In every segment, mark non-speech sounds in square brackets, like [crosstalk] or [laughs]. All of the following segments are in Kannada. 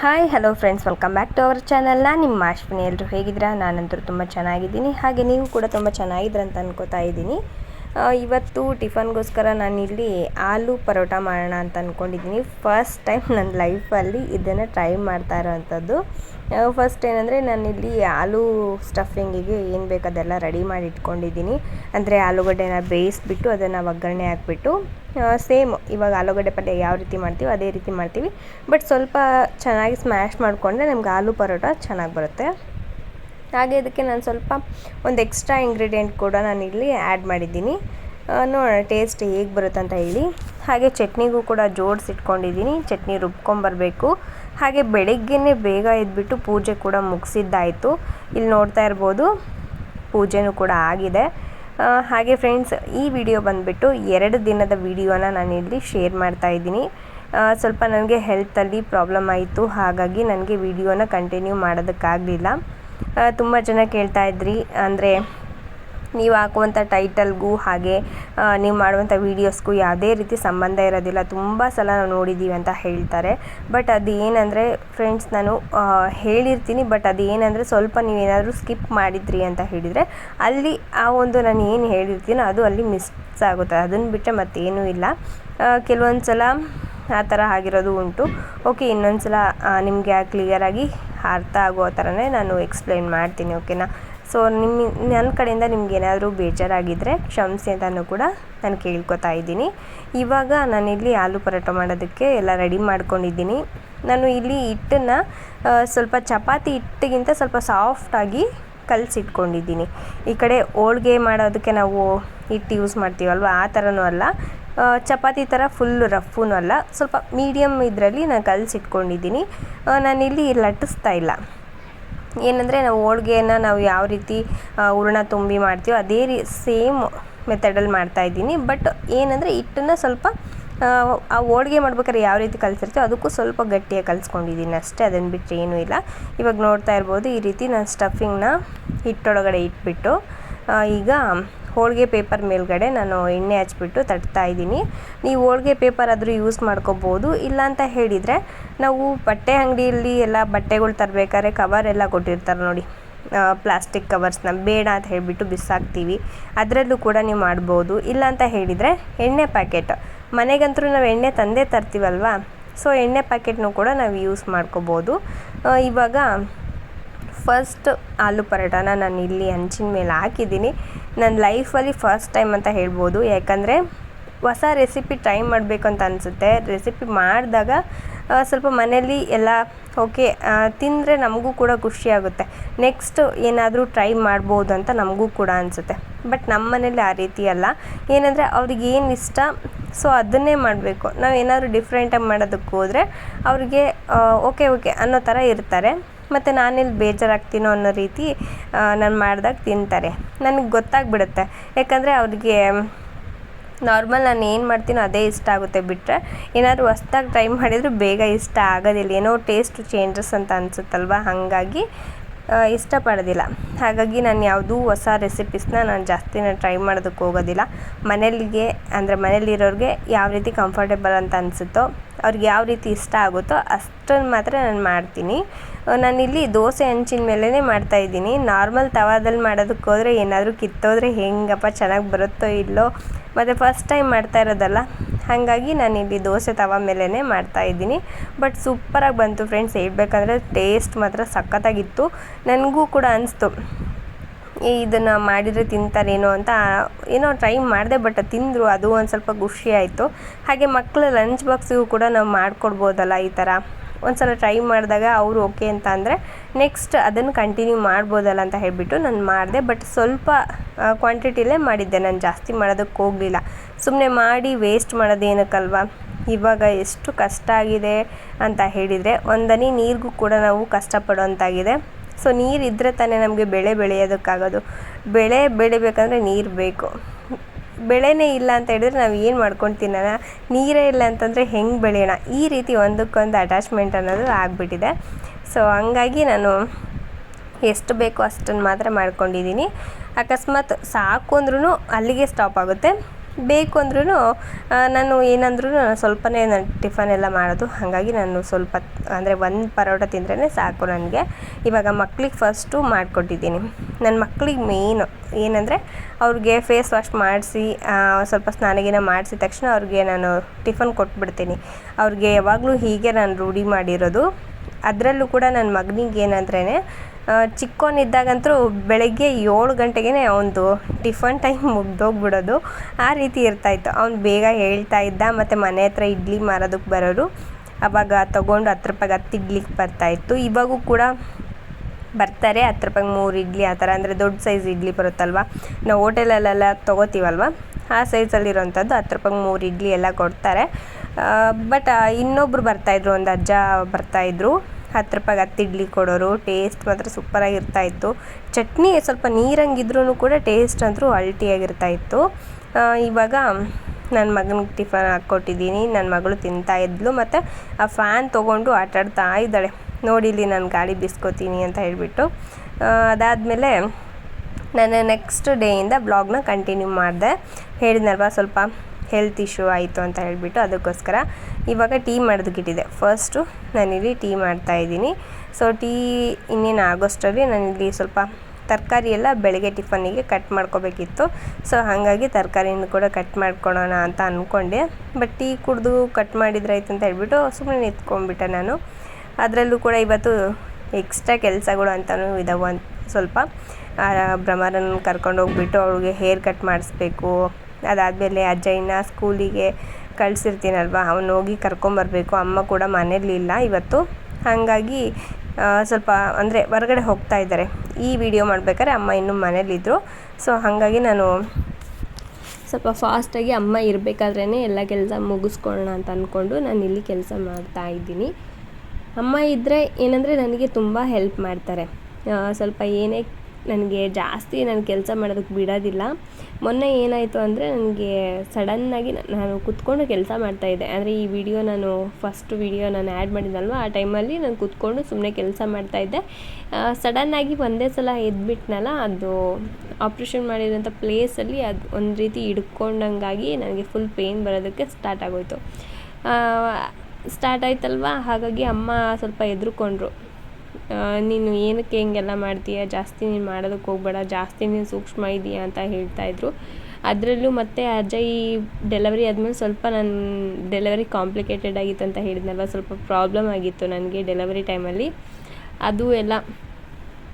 Hi hello friends welcome back to our channel ನಾನು ನಿಮ್ಮ ಅಶ್ವಿನಿ. ಎಲ್ಲರೂ ಹೇಗಿದ್ದೀರಾ? ನಾನಂತರೂ ತುಂಬ ಚೆನ್ನಾಗಿದ್ದೀನಿ. ಹಾಗೆ ನೀವು ಕೂಡ ತುಂಬ ಚೆನ್ನಾಗಿದ್ದೀರ ಅಂತ ಅನ್ಕೋತಾ ಇದ್ದೀನಿ. ಇವತ್ತು ಟಿಫನ್ಗೋಸ್ಕರ ನಾನಿಲ್ಲಿ ಆಲೂ ಪರೋಟ ಮಾಡೋಣ ಅಂತ ಅಂದ್ಕೊಂಡಿದ್ದೀನಿ ಫಸ್ಟ್ ಟೈಮ್ [laughs] ನನ್ನ ಲೈಫಲ್ಲಿ ಇದನ್ನು ಟ್ರೈ ಮಾಡ್ತಾ ಇರೋವಂಥದ್ದು. ಫಸ್ಟ್ ಏನಂದರೆ ನಾನಿಲ್ಲಿ ಆಲೂ ಸ್ಟಫಿಂಗಿಗೆ ಏನು ಬೇಕು ಅದೆಲ್ಲ ರೆಡಿ ಮಾಡಿ ಇಟ್ಕೊಂಡಿದ್ದೀನಿ. ಅಂದರೆ ಆಲೂಗಡ್ಡೆನ ಬೇಯಿಸ್ಬಿಟ್ಟು ಅದನ್ನು ಒಗ್ಗರಣೆ ಹಾಕ್ಬಿಟ್ಟು ಸೇಮ್ ಇವಾಗ ಆಲೂಗಡ್ಡೆ ಪಲ್ಯ ಯಾವ ರೀತಿ ಮಾಡ್ತೀವಿ ಅದೇ ರೀತಿ ಮಾಡ್ತೀವಿ. ಬಟ್ ಸ್ವಲ್ಪ ಚೆನ್ನಾಗಿ ಸ್ಮ್ಯಾಶ್ ಮಾಡಿಕೊಂಡ್ರೆ ನಮ್ಗೆ ಆಲೂ ಪರೋಟ ಚೆನ್ನಾಗಿ ಬರುತ್ತೆ. ಹಾಗೆ ಇದಕ್ಕೆ ನಾನು ಸ್ವಲ್ಪ ಒಂದು ಎಕ್ಸ್ಟ್ರಾ ಇಂಗ್ರೀಡಿಯೆಂಟ್ ಕೂಡ ನಾನು ಇಲ್ಲಿ ಆ್ಯಡ್ ಮಾಡಿದ್ದೀನಿ. ನೋಡೋಣ ಟೇಸ್ಟ್ ಹೇಗೆ ಬರುತ್ತೆ ಅಂತ ಹೇಳಿ. ಹಾಗೆ ಚಟ್ನಿಗೂ ಕೂಡ ಜೋಡಿಸಿಟ್ಕೊಂಡಿದ್ದೀನಿ. ಚಟ್ನಿ ರುಬ್ಕೊಂಬರಬೇಕು. ಹಾಗೆ ಬೆಳಗ್ಗೆನೇ ಬೇಗ ಎದ್ಬಿಟ್ಟು ಪೂಜೆ ಕೂಡ ಮುಗಿಸಿದ್ದಾಯಿತು. ಇಲ್ಲಿ ನೋಡ್ತಾ ಇರ್ಬೋದು, ಪೂಜೆನೂ ಕೂಡ ಆಗಿದೆ. ಹಾಗೆ ಫ್ರೆಂಡ್ಸ್ ಈ ವಿಡಿಯೋ ಬಂದುಬಿಟ್ಟು ಎರಡು ದಿನದ ವಿಡಿಯೋನ ನಾನು ಇಲ್ಲಿ ಶೇರ್ ಮಾಡ್ತಾ ಇದ್ದೀನಿ. ಸ್ವಲ್ಪ ನನಗೆ ಹೆಲ್ತಲ್ಲಿ ಪ್ರಾಬ್ಲಮ್ ಆಯಿತು, ಹಾಗಾಗಿ ನನಗೆ ವಿಡಿಯೋನ ಕಂಟಿನ್ಯೂ ಮಾಡೋದಕ್ಕಾಗಲಿಲ್ಲ. ತುಂಬ ಜನ ಕೇಳ್ತಾ ಇದ್ರಿ, ಅಂದರೆ ನೀವು ಹಾಕುವಂಥ ಟೈಟಲ್ಗೂ ಹಾಗೆ ನೀವು ಮಾಡುವಂಥ ವೀಡಿಯೋಸ್ಗೂ ಯಾವುದೇ ರೀತಿ ಸಂಬಂಧ ಇರೋದಿಲ್ಲ. ತುಂಬ ಸಲ ನಾವು ನೋಡಿದ್ದೀವಿ ಅಂತ ಹೇಳ್ತಾರೆ. ಬಟ್ ಅದು ಏನಂದರೆ ಫ್ರೆಂಡ್ಸ್ ನಾನು ಹೇಳಿರ್ತೀನಿ. ಬಟ್ ಅದು ಏನಂದರೆ ಸ್ವಲ್ಪ ನೀವೇನಾದರೂ ಸ್ಕಿಪ್ ಮಾಡಿದ್ರಿ ಅಂತ ಹೇಳಿದರೆ ಅಲ್ಲಿ ಆ ಒಂದು ನಾನು ಏನು ಹೇಳಿರ್ತೀನೋ ಅದು ಅಲ್ಲಿ ಮಿಸ್ ಆಗುತ್ತೆ ಅದನ್ನು ಬಿಟ್ಟರೆ ಮತ್ತೇನೂ ಇಲ್ಲ. ಕೆಲವೊಂದು ಸಲ ಆ ಥರ ಆಗಿರೋದು ಉಂಟು. ಓಕೆ ಇನ್ನೊಂದು ಸಲ ನಿಮಗೆ ಕ್ಲಿಯರಾಗಿ ಅರ್ಥ ಆಗೋ ಥರನೇ ನಾನು ಎಕ್ಸ್ಪ್ಲೈನ್ ಮಾಡ್ತೀನಿ, ಓಕೆನಾ? ಸೊ ನಿಮ್ಮ ನನ್ನ ಕಡೆಯಿಂದ ನಿಮ್ಗೆ ಏನಾದರೂ ಬೇಜಾರಾಗಿದ್ದರೆ ಕ್ಷಮಿಸಿ ಅಂತಲೂ ಕೂಡ ನಾನು ಕೇಳ್ಕೊತಾ ಇದ್ದೀನಿ. ಇವಾಗ ನಾನಿಲ್ಲಿ ಆಲೂ ಪರೋಟ ಮಾಡೋದಕ್ಕೆ ಎಲ್ಲ ರೆಡಿ ಮಾಡ್ಕೊಂಡಿದ್ದೀನಿ. ನಾನು ಇಲ್ಲಿ ಹಿಟ್ಟನ್ನು ಸ್ವಲ್ಪ ಚಪಾತಿ ಹಿಟ್ಟಿಗಿಂತ ಸ್ವಲ್ಪ ಸಾಫ್ಟಾಗಿ ಕಲಸಿಟ್ಕೊಂಡಿದ್ದೀನಿ. ಈ ಕಡೆ ಹೋಳ್ಗೆ ಮಾಡೋದಕ್ಕೆ ನಾವು ಹಿಟ್ಟು ಯೂಸ್ ಮಾಡ್ತೀವಲ್ವ ಆ ಥರನೂ ಅಲ್ಲ. ಚಪಾತಿ ಥರ ಫುಲ್ ರಫ್ಫೂ ಅಲ್ಲ. ಸ್ವಲ್ಪ ಮೀಡಿಯಮ್ ಇದರಲ್ಲಿ ನಾನು ಕಲಸಿಟ್ಕೊಂಡಿದ್ದೀನಿ. ನಾನಿಲ್ಲಿ ಲಟ್ಟಿಸ್ತಾ ಇಲ್ಲ. ಏನಂದರೆ ನಾವು ಹೋಳ್ಗೆಯನ್ನು ನಾವು ಯಾವ ರೀತಿ ಹೂರ್ಣ ತುಂಬಿ ಮಾಡ್ತೀವೋ ಅದೇ ರೀ ಸೇಮ್ ಮೆಥಡಲ್ಲಿ ಮಾಡ್ತಾಯಿದ್ದೀನಿ ಬಟ್ ಏನಂದರೆ ಹಿಟ್ಟನ್ನು ಸ್ವಲ್ಪ ಆ, ಹೋಳ್ಗೆ ಮಾಡ್ಬೇಕಾದ್ರೆ ಯಾವ ರೀತಿ ಕಲಿಸಿರ್ತೀವೋ ಅದಕ್ಕೂ ಸ್ವಲ್ಪ ಗಟ್ಟಿಯಾಗಿ ಕಲಿಸ್ಕೊಂಡಿದ್ದೀನಿ ಅಷ್ಟೇ ಅದನ್ನು ಬಿಟ್ಟರೆ ಏನೂ ಇಲ್ಲ. ಇವಾಗ ನೋಡ್ತಾ ಇರ್ಬೋದು ಈ ರೀತಿ ನಾನು ಸ್ಟಫಿಂಗ್ನ ಹಿಟ್ಟೊಳಗಡೆ ಇಟ್ಬಿಟ್ಟು ಈಗ ಹೋಳಿಗೆ ಪೇಪರ್ ಮೇಲ್ಗಡೆ ನಾನು ಎಣ್ಣೆ ಹಚ್ಬಿಟ್ಟು ತಟ್ತಾ ಇದ್ದೀನಿ. ನೀವು ಹೋಳಿಗೆ ಪೇಪರ್ ಆದರೂ ಯೂಸ್ ಮಾಡ್ಕೋಬೋದು. ಇಲ್ಲ ಅಂತ ಹೇಳಿದರೆ ನಾವು ಬಟ್ಟೆ ಅಂಗಡಿಯಲ್ಲಿ ಎಲ್ಲ ಬಟ್ಟೆಗಳು ತರಬೇಕಾದ್ರೆ ಕವರ್ ಎಲ್ಲ ಕೊಟ್ಟಿರ್ತಾರೆ ನೋಡಿ. ಪ್ಲಾಸ್ಟಿಕ್ ಕವರ್ಸ್ನ ಬೇಡ ಅಂತ ಹೇಳಿಬಿಟ್ಟು ಬಿಸಾಕ್ತೀವಿ. ಅದರಲ್ಲೂ ಕೂಡ ನೀವು ಮಾಡ್ಬೋದು. ಇಲ್ಲ ಅಂತ ಹೇಳಿದರೆ ಎಣ್ಣೆ ಪ್ಯಾಕೆಟ್ ಮನೆಗಂತೂ ನಾವು ಎಣ್ಣೆ ತಂದೇ ತರ್ತೀವಲ್ವಾ? ಸೊ ಎಣ್ಣೆ ಪ್ಯಾಕೆಟ್ನೂ ಕೂಡ ನಾವು ಯೂಸ್ ಮಾಡ್ಕೋಬೋದು. ಇವಾಗ ಫಸ್ಟ್ ಆಲೂ ಪರೋಟಾನ ನಾನು ಇಲ್ಲಿ ಹಂಚಿನ ಮೇಲೆ ಹಾಕಿದ್ದೀನಿ. ನನ್ನ ಲೈಫಲ್ಲಿ ಫಸ್ಟ್ ಟೈಮ್ ಅಂತ ಹೇಳ್ಬೋದು. ಯಾಕಂದರೆ ಹೊಸ ರೆಸಿಪಿ ಟ್ರೈ ಮಾಡಬೇಕು ಅಂತ ಅನಿಸುತ್ತೆ. ರೆಸಿಪಿ ಮಾಡಿದಾಗ ಸ್ವಲ್ಪ ಮನೇಲಿ ಎಲ್ಲ ಓಕೆ ತಿಂದರೆ ನಮಗೂ ಕೂಡ ಖುಷಿಯಾಗುತ್ತೆ ನೆಕ್ಸ್ಟ್ ಏನಾದರೂ ಟ್ರೈ ಮಾಡ್ಬೋದು ಅಂತ ನಮಗೂ ಕೂಡ ಅನಿಸುತ್ತೆ. ಬಟ್ ನಮ್ಮ ಮನೇಲಿ ಆ ರೀತಿ ಅಲ್ಲ. ಏನಂದರೆ ಅವ್ರಿಗೆ ಏನು ಇಷ್ಟ ಸೊ ಅದನ್ನೇ ಮಾಡಬೇಕು. ನಾವು ಏನಾದರೂ ಡಿಫ್ರೆಂಟಾಗಿ ಮಾಡೋದಕ್ಕೆ ಹೋದರೆ ಅವ್ರಿಗೆ ಓಕೆ ಓಕೆ ಅನ್ನೋ ಥರ ಇರ್ತಾರೆ. ಮತ್ತು ನಾನಿಲ್ಲಿ ಬೇಜಾರಾಗ್ತೀನೋ ಅನ್ನೋ ರೀತಿ ನಾನು ಮಾಡಿದಾಗ ತಿಂತಾರೆ. ನನಗೆ ಗೊತ್ತಾಗ್ಬಿಡುತ್ತೆ. ಯಾಕಂದರೆ ಅವ್ರಿಗೆ, ನಾರ್ಮಲ್ ನಾನು ಏನು ಮಾಡ್ತೀನೋ ಅದೇ ಇಷ್ಟ ಆಗುತ್ತೆ ಬಿಟ್ಟರೆ ಏನಾದರೂ ಹೊಸ್ದಾಗಿ ಟ್ರೈ ಮಾಡಿದರೂ ಬೇಗ ಇಷ್ಟ ಆಗೋದಿಲ್ಲ. ಏನೋ ಟೇಸ್ಟ್ ಚೇಂಜಸ್ ಅಂತ ಅನಿಸುತ್ತಲ್ವ? ಹಾಗಾಗಿ ಇಷ್ಟಪಡೋದಿಲ್ಲ ಹಾಗಾಗಿ ನಾನು ಯಾವುದೂ ಹೊಸ ರೆಸಿಪೀಸ್ನ ನಾನು ಜಾಸ್ತಿ ನಾನು ಟ್ರೈ ಮಾಡೋದಕ್ಕೆ ಹೋಗೋದಿಲ್ಲ. ಮನೇಲಿಗೆ ಅಂದರೆ ಮನೇಲಿರೋರಿಗೆ ಯಾವ ರೀತಿ ಕಂಫರ್ಟೇಬಲ್ ಅಂತ ಅನಿಸುತ್ತೋ, ಅವ್ರಿಗೆ ಯಾವ ರೀತಿ ಇಷ್ಟ ಆಗುತ್ತೋ ಅಷ್ಟನ್ನು ಮಾತ್ರ ನಾನು ಮಾಡ್ತೀನಿ. ನಾನಿಲ್ಲಿ ದೋಸೆ ಹಂಚಿನ ಮೇಲೇ ಮಾಡ್ತಾಯಿದ್ದೀನಿ ನಾರ್ಮಲ್ ತವಾದಲ್ಲಿ ಮಾಡೋದಕ್ಕೆ ಹೋದರೆ ಏನಾದರೂ ಕಿತ್ತೋದ್ರೆ ಹೆಂಗಪ್ಪ, ಚೆನ್ನಾಗಿ ಬರುತ್ತೋ ಇಲ್ಲೋ? ಮತ್ತು ಫಸ್ಟ್ ಟೈಮ್ ಮಾಡ್ತಾ ಇರೋದಲ್ಲ, ಹಾಗಾಗಿ ನಾನಿಲ್ಲಿ ದೋಸೆ ತವ ಮೇಲೇ ಮಾಡ್ತಾಯಿದ್ದೀನಿ ಬಟ್ ಸೂಪರಾಗಿ ಬಂತು ಫ್ರೆಂಡ್ಸ್ ಹೇಳ್ಬೇಕಂದ್ರೆ ಟೇಸ್ಟ್ ಮಾತ್ರ ಸಖತ್ತಾಗಿತ್ತು. ನನಗೂ ಕೂಡ ಅನಿಸ್ತು. ಇದನ್ನು ಮಾಡಿದರೆ ತಿಂತಾರೇನೋ ಅಂತ, ಏನೋ ಟ್ರೈ ಮಾಡಿದೆ ಬಟ್ ತಿಂದರು, ಅದು ಒಂದು ಸ್ವಲ್ಪ ಖುಷಿ ಆಯಿತು. ಹಾಗೆ ಮಕ್ಕಳ ಲಂಚ್ ಬಾಕ್ಸಿಗೂ ಕೂಡ ನಾವು ಮಾಡಿಕೊಡ್ಬೋದಲ್ಲ ಈ ಥರ ಒಂದು ಸಲ ಟ್ರೈ ಮಾಡಿದಾಗ ಅವರು ಓಕೆ ಅಂತ ಅಂದರೆ ನೆಕ್ಸ್ಟ್ ಅದನ್ನು ಕಂಟಿನ್ಯೂ ಮಾಡ್ಬೋದಲ್ಲ ಅಂತ ಹೇಳಿಬಿಟ್ಟು ನಾನು ಮಾಡಿದೆ. ಬಟ್ ಸ್ವಲ್ಪ ಕ್ವಾಂಟಿಟಿಲೇ ಮಾಡಿದ್ದೆ. ನಾನು ಜಾಸ್ತಿ ಮಾಡೋದಕ್ಕೆ ಹೋಗಲಿಲ್ಲ. ಸುಮ್ಮನೆ ಮಾಡಿ ವೇಸ್ಟ್ ಮಾಡೋದೇನಕ್ಕಲ್ವಾ? ಇವಾಗ ಎಷ್ಟು ಕಷ್ಟ ಆಗಿದೆ ಅಂತ ಹೇಳಿದರೆ ಒಂದನಿ ನೀರಿಗೂ ಕೂಡ ನಾವು ಕಷ್ಟಪಡೋವಂತಾಗಿದೆ. ಸೊ ನೀರು ಇದ್ದರೆ ತಾನೇ ನಮಗೆ ಬೆಳೆ ಬೆಳೆಯೋದಕ್ಕಾಗೋದು. ಬೆಳೆ ಬೆಳಿಬೇಕಂದ್ರೆ ನೀರು ಬೇಕು. ಬೆಳೆನೇ ಇಲ್ಲ ಅಂತ ಹೇಳಿದ್ರೆ ನಾವು ಏನು ಮಾಡ್ಕೊಂಡು ತಿನ್ನೋಣ ನೀರೇ ಇಲ್ಲ ಅಂತಂದರೆ ಹೆಂಗೆ ಬೆಳೆಯೋಣ? ಈ ರೀತಿ ಒಂದಕ್ಕೊಂದು ಅಟ್ಯಾಚ್ಮೆಂಟ್ ಅನ್ನೋದು ಆಗಿಬಿಟ್ಟಿದೆ. ಸೊ ಹಂಗಾಗಿ ನಾನು ಎಷ್ಟು ಬೇಕೋ ಅಷ್ಟನ್ನು ಮಾತ್ರ ಮಾಡ್ಕೊಂಡಿದ್ದೀನಿ ಅಕಸ್ಮಾತ್ ಸಾಕು ಅಂದ್ರೂ ಅಲ್ಲಿಗೆ ಸ್ಟಾಪ್ ಆಗುತ್ತೆ. ಬೇಕು ಅಂದ್ರೂ ನಾನು ಏನಂದ್ರೂ ಸ್ವಲ್ಪನೇ ನಾನು ಟಿಫನ್ ಎಲ್ಲ ಮಾಡೋದು. ಹಾಗಾಗಿ ನಾನು ಸ್ವಲ್ಪ, ಅಂದರೆ ಒಂದು ಪರೋಟ ತಿಂದ್ರೇ ಸಾಕು ನನಗೆ. ಇವಾಗ ಮಕ್ಳಿಗೆ ಫಸ್ಟು ಮಾಡಿಕೊಟ್ಟಿದ್ದೀನಿ. ನನ್ನ ಮಕ್ಳಿಗೆ ಮೇಯ್ನು ಏನಂದರೆ, ಅವ್ರಿಗೆ ಫೇಸ್ ವಾಶ್ ಮಾಡಿಸಿ ಸ್ವಲ್ಪ ಸ್ನಾನಗಿನ ಮಾಡಿಸಿದ ತಕ್ಷಣ ಅವ್ರಿಗೆ ನಾನು ಟಿಫನ್ ಕೊಟ್ಬಿಡ್ತೀನಿ. ಅವ್ರಿಗೆ ಯಾವಾಗಲೂ ಹೀಗೆ ನಾನು ರೂಢಿ ಮಾಡಿರೋದು. ಅದರಲ್ಲೂ ಕೂಡ ನನ್ನ ಮಗನಿಗೆ ಏನಂದ್ರೇ ಚಿಕ್ಕವನಿದ್ದಾಗಂತೂ ಬೆಳಗ್ಗೆ ಏಳು ಗಂಟೆಗೇ ಅವನದು ಟಿಫನ್ ಟೈಮ್ ಮುಗ್ದೋಗ್ಬಿಡೋದು. ಆ ರೀತಿ ಇರ್ತಾಯಿತ್ತು. ಅವ್ನು ಬೇಗ ಹೇಳ್ತಾ ಇದ್ದ, ಮತ್ತು ಮನೆ ಹತ್ರ ಇಡ್ಲಿ ಮಾರೋದಕ್ಕೆ ಬರೋರು ಆವಾಗ ತೊಗೊಂಡು ಹತ್ತು ರೂಪಾಯಿಗೆ ಹತ್ತು ಇಡ್ಲಿಗೆ ಬರ್ತಾಯಿತ್ತು. ಇವಾಗೂ ಕೂಡ ಬರ್ತಾರೆ ಹತ್ತು ರೂಪಾಯಿಗೆ ಮೂರು ಇಡ್ಲಿ ಆ ಥರ. ಅಂದರೆ ದೊಡ್ಡ ಸೈಜ್ ಇಡ್ಲಿ ಬರುತ್ತಲ್ವ? ನಾವು ಹೋಟೆಲಲ್ಲೆಲ್ಲ ತೊಗೋತೀವಲ್ವ? ಆ ಸೈಜಲ್ಲಿರೋವಂಥದ್ದು ಹತ್ತು ರೂಪಾಯಿಗೆ ಮೂರು ಇಡ್ಲಿ ಎಲ್ಲ ಕೊಡ್ತಾರೆ. ಬಟ್ ಇನ್ನೊಬ್ಬರು ಬರ್ತಾಯಿದ್ರು, ಒಂದು ಅಜ್ಜ ಬರ್ತಾಯಿದ್ರು. ಹತ್ತು ರೂಪಾಯಿಗೆ ಹತ್ತು ಇಡ್ಲಿ ಕೊಡೋರು ಟೇಸ್ಟ್ ಮಾತ್ರ ಸೂಪರಾಗಿರ್ತಾಯಿತ್ತು ಚಟ್ನಿ ಸ್ವಲ್ಪ ನೀರಂಗಿದ್ರೂ ಕೂಡ ಟೇಸ್ಟ್ ಅಂತೂ ಅಲ್ಟಿಯಾಗಿರ್ತಾಯಿತ್ತು ಇವಾಗ ನನ್ನ ಮಗನಿಗೆ ಟಿಫನ್ ಹಾಕ್ಕೊಟ್ಟಿದ್ದೀನಿ ನನ್ನ ಮಗಳು ತಿಂತಾ ಇದ್ಲು, ಮತ್ತು ಆ ಫ್ಯಾನ್ ತೊಗೊಂಡು ಆಟಾಡ್ತಾ ಇದ್ದಾಳೆ. ನೋಡಿಲಿ ನಾನು ಗಾಳಿ ಬಿಸ್ಕೋತೀನಿ ಅಂತ ಹೇಳಿಬಿಟ್ಟು. ಅದಾದಮೇಲೆ ನಾನು ನೆಕ್ಸ್ಟ್ ಡೇಯಿಂದ ಬ್ಲಾಗ್ನ ಕಂಟಿನ್ಯೂ ಮಾಡಿದೆ. ಹೇಳಿದ್ನಲ್ವ ಸ್ವಲ್ಪ ಹೆಲ್ತ್ ಇಶ್ಯೂ ಆಯಿತು ಅಂತ ಹೇಳಿಬಿಟ್ಟು ಅದಕ್ಕೋಸ್ಕರ ಇವಾಗ ಟೀ ಮಾಡೋದಕ್ಕಿಟ್ಟಿದೆ ಫಸ್ಟು ನಾನಿಲ್ಲಿ ಟೀ ಮಾಡ್ತಾ ಇದ್ದೀನಿ. ಸೊ ಟೀ ಇನ್ನೇನು ಆಗೋಷ್ಟರಲ್ಲಿ ನಾನಿಲ್ಲಿ ಸ್ವಲ್ಪ ತರಕಾರಿ ಎಲ್ಲ ಬೆಳಗ್ಗೆ ಟಿಫನ್ನಿಗೆ ಕಟ್ ಮಾಡ್ಕೋಬೇಕಿತ್ತು. ಸೊ ಹಾಗಾಗಿ ತರಕಾರಿನೂ ಕೂಡ ಕಟ್ ಮಾಡ್ಕೊಳೋಣ ಅಂತ ಅಂದ್ಕೊಂಡೆ ಬಟ್ ಟೀ ಕುಡಿದು ಕಟ್ ಮಾಡಿದ್ರಾಯ್ತು ಅಂತ ಹೇಳ್ಬಿಟ್ಟು ಸುಮ್ಮನೆ ನಿಂತ್ಕೊಂಡ್ಬಿಟ್ಟೆ ನಾನು. ಅದರಲ್ಲೂ ಕೂಡ ಇವತ್ತು ಎಕ್ಸ್ಟ್ರಾ ಕೆಲಸಗಳು ಅಂತಲೂ ಇದಾವೆ ಸ್ವಲ್ಪ. ಭ್ರಮರನ್ನು ಕರ್ಕೊಂಡು ಹೋಗ್ಬಿಟ್ಟು ಅವಳಿಗೆ ಹೇರ್ ಕಟ್ ಮಾಡಿಸ್ಬೇಕು. ಅದಾದಮೇಲೆ ಅಜ್ಜಯ್ಯನ ಸ್ಕೂಲಿಗೆ ಕಳಿಸಿರ್ತೀನಲ್ವ, ಅವನು ಹೋಗಿ ಕರ್ಕೊಂಬರಬೇಕು. ಅಮ್ಮ ಕೂಡ ಮನೇಲಿಲ್ಲ ಇವತ್ತು. ಹಾಗಾಗಿ ಸ್ವಲ್ಪ ಅಂದರೆ ಹೊರಗಡೆ ಹೋಗ್ತಾ ಇದ್ದಾರೆ. ಈ ವಿಡಿಯೋ ಮಾಡಬೇಕಾದ್ರೆ ಅಮ್ಮ ಇನ್ನೂ ಮನೇಲಿದ್ದರು ಸೊ ಹಾಗಾಗಿ ನಾನು ಸ್ವಲ್ಪ ಫಾಸ್ಟಾಗಿ ಅಮ್ಮ ಇರಬೇಕಾದ್ರೇ ಎಲ್ಲ ಕೆಲಸ ಮುಗಿಸ್ಕೊಳ್ಳೋಣ ಅಂತ ಅಂದ್ಕೊಂಡು ನಾನು ಇಲ್ಲಿ ಕೆಲಸ ಮಾಡ್ತಾ ಇದ್ದೀನಿ. ಅಮ್ಮ ಇದ್ದರೆ ಏನಂದರೆ ನನಗೆ ತುಂಬ ಹೆಲ್ಪ್ ಮಾಡ್ತಾರೆ. ಸ್ವಲ್ಪ ಏನೇ ನನಗೆ ಜಾಸ್ತಿ ನಾನು ಕೆಲಸ ಮಾಡೋದಕ್ಕೆ ಬಿಡೋದಿಲ್ಲ. ಮೊನ್ನೆ ಏನಾಯಿತು ಅಂದರೆ ನನಗೆ ಸಡನ್ನಾಗಿ ನಾನು ಕುತ್ಕೊಂಡು ಕೆಲಸ ಮಾಡ್ತಾಯಿದ್ದೆ ಅಂದರೆ ಈ ವಿಡಿಯೋ ನಾನು ಫಸ್ಟ್ ವಿಡಿಯೋ ನಾನು ಆ್ಯಡ್ ಮಾಡಿದ್ದಲ್ವ ಆ ಟೈಮಲ್ಲಿ ನಾನು ಕುತ್ಕೊಂಡು ಸುಮ್ಮನೆ ಕೆಲಸ ಮಾಡ್ತಾಯಿದ್ದೆ ಸಡನ್ನಾಗಿ ಒಂದೇ ಸಲ ಎದ್ಬಿಟ್ನಲ್ಲ, ಅದು ಆಪ್ರೇಷನ್ ಮಾಡಿರೋಂಥ ಪ್ಲೇಸಲ್ಲಿ ಅದು ಒಂದು ರೀತಿ ಹಿಡ್ಕೊಂಡಂಗಾಗಿ ನನಗೆ ಫುಲ್ ಪೇಯ್ನ್ ಬರೋದಕ್ಕೆ ಸ್ಟಾರ್ಟ್ ಆಗೋಯಿತು. ಸ್ಟಾರ್ಟ್ ಆಯ್ತಲ್ವಾ? ಹಾಗಾಗಿ ಅಮ್ಮ ಸ್ವಲ್ಪ ಎದ್ರುಕೊಂಡ್ರು ನೀನು ಏನಕ್ಕೆ ಹಿಂಗೆಲ್ಲ ಮಾಡ್ತೀಯ? ಜಾಸ್ತಿ ನೀನು ಮಾಡೋದಕ್ಕೆ ಹೋಗ್ಬೇಡ, ಜಾಸ್ತಿ ನೀನು ಸೂಕ್ಷ್ಮ ಇದೆಯಾ ಅಂತ ಹೇಳ್ತಾಯಿದ್ರು ಅದರಲ್ಲೂ ಮತ್ತು ಅಜಯ್ ಡೆಲಿವರಿ ಆದಮೇಲೆ ಸ್ವಲ್ಪ ನನ್ನ ಡೆಲಿವರಿ ಕಾಂಪ್ಲಿಕೇಟೆಡ್ ಆಗಿತ್ತು ಅಂತ ಹೇಳಿದ್ನಲ್ಲ ಸ್ವಲ್ಪ ಪ್ರಾಬ್ಲಮ್ ಆಗಿತ್ತು ನನಗೆ ಡೆಲಿವರಿ ಟೈಮಲ್ಲಿ ಅದು ಎಲ್ಲ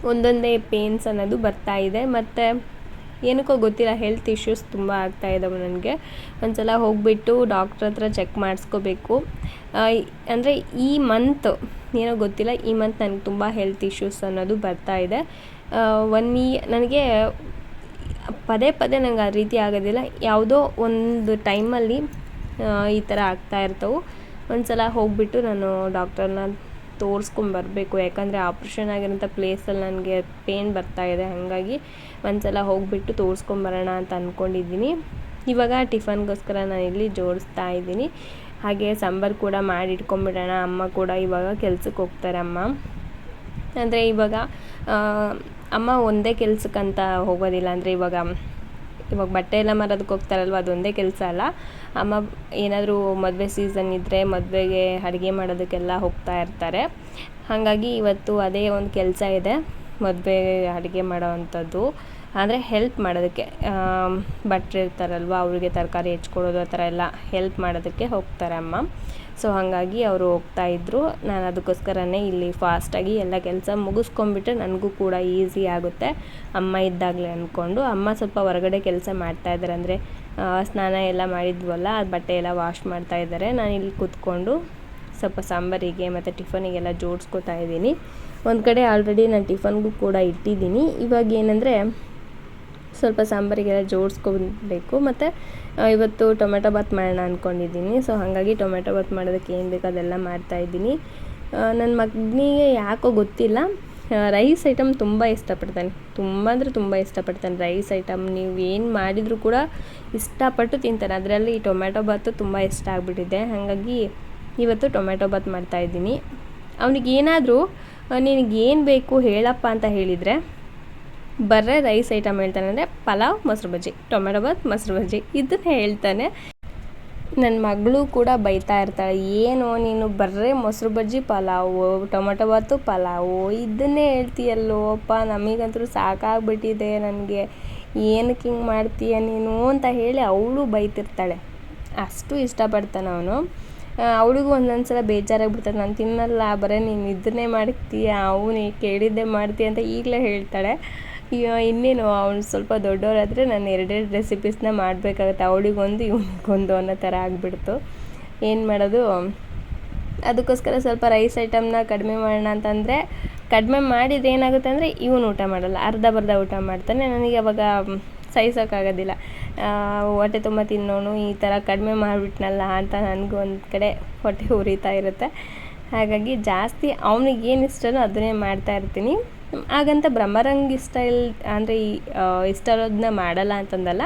ಒಂದೊಂದೇ ಪೇನ್ಸ್ ಅನ್ನೋದು ಬರ್ತಾ ಇದೆ. ಮತ್ತು ಏನಕ್ಕೋ ಗೊತ್ತಿಲ್ಲ ಹೆಲ್ತ್ ಇಶ್ಯೂಸ್ ತುಂಬ ಆಗ್ತಾ ಇದ್ದಾವೆ ನನಗೆ. ಒಂದು ಸಲ ಹೋಗಿಬಿಟ್ಟು ಡಾಕ್ಟ್ರ್ ಹತ್ರ ಚೆಕ್ ಮಾಡಿಸ್ಕೋಬೇಕು. ಅಂದರೆ ಈ ಮಂತ್ ಏನೋ ಗೊತ್ತಿಲ್ಲ, ಈ ಮಂತ್ ನನಗೆ ತುಂಬ ಹೆಲ್ತ್ ಇಶ್ಯೂಸ್ ಅನ್ನೋದು ಬರ್ತಾ ಇದೆ. ಒನ್ ಈ ನನಗೆ ಪದೇ ಪದೇ ನಂಗೆ ಆ ರೀತಿ ಆಗೋದಿಲ್ಲ. ಯಾವುದೋ ಒಂದು ಟೈಮಲ್ಲಿ ಈ ಥರ ಆಗ್ತಾ ಇರ್ತವೆ. ಒಂದು ಸಲ ಹೋಗಿಬಿಟ್ಟು ನಾನು ಡಾಕ್ಟರ್ನ ತೋರಿಸ್ಕೊಂಬರ್ಬೇಕು. ಯಾಕಂದರೆ ಆಪ್ರೇಷನ್ ಆಗಿರೋಂಥ ಪ್ಲೇಸಲ್ಲಿ ನನಗೆ ಪೇನ್ ಬರ್ತಾ ಇದೆ. ಹಾಗಾಗಿ ಒಂದು ಸಲ ಹೋಗಿಬಿಟ್ಟು ತೋರಿಸ್ಕೊಂಬರೋಣ ಅಂತ ಅಂದ್ಕೊಂಡಿದ್ದೀನಿ ಇವಾಗ ಟಿಫನ್ಗೋಸ್ಕರ ನಾನು ಇಲ್ಲಿ ಜೋಡಿಸ್ತಾ ಇದ್ದೀನಿ. ಹಾಗೆ ಸಾಂಬಾರು ಕೂಡ ಮಾಡಿ ಇಟ್ಕೊಂಬಿಡೋಣ ಅಮ್ಮ ಕೂಡ ಇವಾಗ ಕೆಲ್ಸಕ್ಕೆ ಹೋಗ್ತಾರೆ ಅಮ್ಮ. ಅಂದರೆ ಇವಾಗ ಅಮ್ಮ ಒಂದೇ ಕೆಲ್ಸಕ್ಕಂತ ಹೋಗೋದಿಲ್ಲ. ಅಂದರೆ ಇವಾಗ ಇವಾಗ ಬಟ್ಟೆ ಎಲ್ಲ ಮಾರೋದಕ್ಕೆ ಹೋಗ್ತಾರಲ್ವ ಅದೊಂದೇ ಕೆಲಸ ಅಲ್ಲ. ಅಮ್ಮ ಏನಾದರೂ ಮದುವೆ ಸೀಸನ್ ಇದ್ದರೆ ಮದುವೆಗೆ ಅಡುಗೆ ಮಾಡೋದಕ್ಕೆಲ್ಲ ಹೋಗ್ತಾ ಇರ್ತಾರೆ. ಹಾಗಾಗಿ ಇವತ್ತು ಅದೇ ಒಂದು ಕೆಲಸ ಇದೆ, ಮದುವೆ ಅಡುಗೆ ಮಾಡೋ ಅಂಥದ್ದು. ಅಂದರೆ ಹೆಲ್ಪ್ ಮಾಡೋದಕ್ಕೆ ಭಟ್ರು ಇರ್ತಾರಲ್ವ, ಅವ್ರಿಗೆ ತರಕಾರಿ ಹೆಚ್ಕೊಡೋದು ಆ ಥರ ಎಲ್ಲ ಹೆಲ್ಪ್ ಮಾಡೋದಕ್ಕೆ ಹೋಗ್ತಾರೆ ಅಮ್ಮ. ಸೊ ಹಾಗಾಗಿ ಅವರು ಹೋಗ್ತಾ ಇದ್ದರು ನಾನು ಅದಕ್ಕೋಸ್ಕರನೇ ಇಲ್ಲಿ ಫಾಸ್ಟಾಗಿ ಎಲ್ಲ ಕೆಲಸ ಮುಗಿಸ್ಕೊಂಬಿಟ್ರೆ ನನಗೂ ಕೂಡ ಈಸಿ ಆಗುತ್ತೆ. ಅಮ್ಮ ಇದ್ದಾಗಲೇ ಅಂದ್ಕೊಂಡು ಅಮ್ಮ ಸ್ವಲ್ಪ ಹೊರಗಡೆ ಕೆಲಸ ಮಾಡ್ತಾ ಇದ್ದಾರೆ ಅಂದರೆ ಸ್ನಾನ ಎಲ್ಲ ಮಾಡಿದ್ವಲ್ಲ ಬಟ್ಟೆ ಎಲ್ಲ ವಾಶ್ ಮಾಡ್ತಾ ಇದ್ದಾರೆ ನಾನು ಇಲ್ಲಿ ಕೂತ್ಕೊಂಡು ಸ್ವಲ್ಪ ಸಾಂಬಾರಿಗೆ ಮತ್ತು ಟಿಫನಿಗೆಲ್ಲ ಜೋಡಿಸ್ಕೊತಾ ಇದ್ದೀನಿ. ಒಂದು ಕಡೆ ಆಲ್ರೆಡಿ ನಾನು ಟಿಫನ್ಗೂ ಕೂಡ ಇಟ್ಟಿದ್ದೀನಿ. ಇವಾಗ ಏನಂದರೆ, ಸ್ವಲ್ಪ ಸಾಂಬಾರಿಗೆಲ್ಲ ಜೋಡಿಸ್ಕೊಬೇಕು. ಮತ್ತು ಇವತ್ತು ಟೊಮೆಟೊ ಬಾತ್ ಮಾಡೋಣ ಅಂದ್ಕೊಂಡಿದ್ದೀನಿ ಸೊ ಹಾಗಾಗಿ ಟೊಮೆಟೊ ಬಾತ್ ಮಾಡೋದಕ್ಕೆ ಏನು ಬೇಕು ಅದೆಲ್ಲ ಮಾಡ್ತಾಯಿದ್ದೀನಿ ನನ್ನ ಮಗನಿಗೆ ಯಾಕೋ ಗೊತ್ತಿಲ್ಲ. ರೈಸ್ ಐಟಮ್ ತುಂಬ ಇಷ್ಟಪಡ್ತಾನೆ. ತುಂಬ ಅಂದರೆ ತುಂಬ ಇಷ್ಟಪಡ್ತಾನೆ ರೈಸ್ ಐಟಮ್ ನೀವು ಏನು ಮಾಡಿದರೂ ಕೂಡ ಇಷ್ಟಪಟ್ಟು ತಿಂತಾನೆ ಅದರಲ್ಲಿ ಈ ಟೊಮೆಟೊ ಬಾತು ತುಂಬ ಇಷ್ಟ ಆಗಿಬಿಟ್ಟಿದೆ. ಹಾಗಾಗಿ ಇವತ್ತು ಟೊಮೆಟೊ ಬಾತ್ ಮಾಡ್ತಾಯಿದ್ದೀನಿ ಅವನಿಗೇನಾದರೂ ಏನಾದರೂ ನಿನಗೆ ಏನು ಬೇಕು ಹೇಳಪ್ಪ ಅಂತ ಹೇಳಿದರೆ ಬರೀ ರೈಸ್ ಐಟಮ್ ಹೇಳ್ತಾನೆ ಅಂದರೆ ಪಲಾವ್, ಮೊಸರು ಬಜ್ಜಿ, ಟೊಮೆಟೊ ಬಾತ್, ಮೊಸರು ಬಜ್ಜಿ, ಇದನ್ನು ಹೇಳ್ತಾನೆ. ನನ್ನ ಮಗಳು ಕೂಡ ಬೈತಾ ಇರ್ತಾಳೆ, ಏನು ನೀನು ಬರ್ರೆ ಮೊಸರು ಬಜ್ಜಿ, ಪಲಾವು, ಟೊಮೆಟೊ ಬಾತು, ಪಲಾವು, ಇದನ್ನೇ ಹೇಳ್ತೀಯಲ್ಲೋ, ಅಪ್ಪ, ನಮಗಂತೂ ಸಾಕಾಗ್ಬಿಟ್ಟಿದೆ ನನಗೆ, ಏನಕ್ಕೆ ಹಿಂಗೆ ಮಾಡ್ತೀಯ ನೀನು? ಅಂತ ಹೇಳಿ ಅವಳು ಬೈತಿರ್ತಾಳೆ. ಅಷ್ಟು ಇಷ್ಟಪಡ್ತಾನೆ ಅವನು. ಅವಳಿಗೂ ಒಂದೊಂದು ಸಲ ಬೇಜಾರಾಗ್ಬಿಡ್ತಾಳೆ ನಾನು ತಿನ್ನಲ್ಲ ಬರೀ ನೀನು ಇದನ್ನೇ ಮಾಡ್ತೀಯ, ಅವನು ಕೇಳಿದ್ದೆ ಮಾಡ್ತೀಯ ಅಂತ ಈಗಲೇ ಹೇಳ್ತಾಳೆ. ಇನ್ನೇನು ಅವ್ನು ಸ್ವಲ್ಪ ದೊಡ್ಡವರಾದರೆ ನಾನು ಎರಡೆರಡು ರೆಸಿಪೀಸ್ನ ಮಾಡಬೇಕಾಗತ್ತೆ. ಅವಳಿಗೊಂದು ಇವನಿಗೊಂದು ಅನ್ನೋ ಥರ ಆಗಿಬಿಡ್ತು. ಏನು ಮಾಡೋದು? ಅದಕ್ಕೋಸ್ಕರ ಸ್ವಲ್ಪ ರೈಸ್ ಐಟಮ್ನ ಕಡಿಮೆ ಮಾಡೋಣ ಅಂತಂದರೆ, ಕಡಿಮೆ ಮಾಡಿದ್ರೆ ಏನಾಗುತ್ತೆ ಅಂದರೆ, ಇವನು ಊಟ ಮಾಡಲ್ಲ. ಅರ್ಧ ಬರ್ಧ ಊಟ ಮಾಡ್ತಾನೆ. ನನಗೆ ಅವಾಗ ಸಹಿಸೋಕ್ಕಾಗೋದಿಲ್ಲ. ಹೊಟ್ಟೆ ತುಂಬ ತಿನ್ನೋನು, ಈ ಥರ ಕಡಿಮೆ ಮಾಡಿಬಿಟ್ನಲ್ಲ ಅಂತ ನನಗೂ ಒಂದು ಕಡೆ ಹೊಟ್ಟೆ ಉರಿತಾ ಇರುತ್ತೆ. ಹಾಗಾಗಿ ಜಾಸ್ತಿ ಅವ್ನಿಗೆ ಏನು ಇಷ್ಟನೋ ಅದನ್ನೇ ಮಾಡ್ತಾ ಇರ್ತೀನಿ. ಹಾಗಂತ ಬ್ರಹ್ಮರಂಗ್ ಇಷ್ಟ ಇಲ್ಲ ಅಂದರೆ ಈ ಇಷ್ಟ ಇರೋದನ್ನ ಮಾಡಲ್ಲ ಅಂತಂದಲ್ಲ,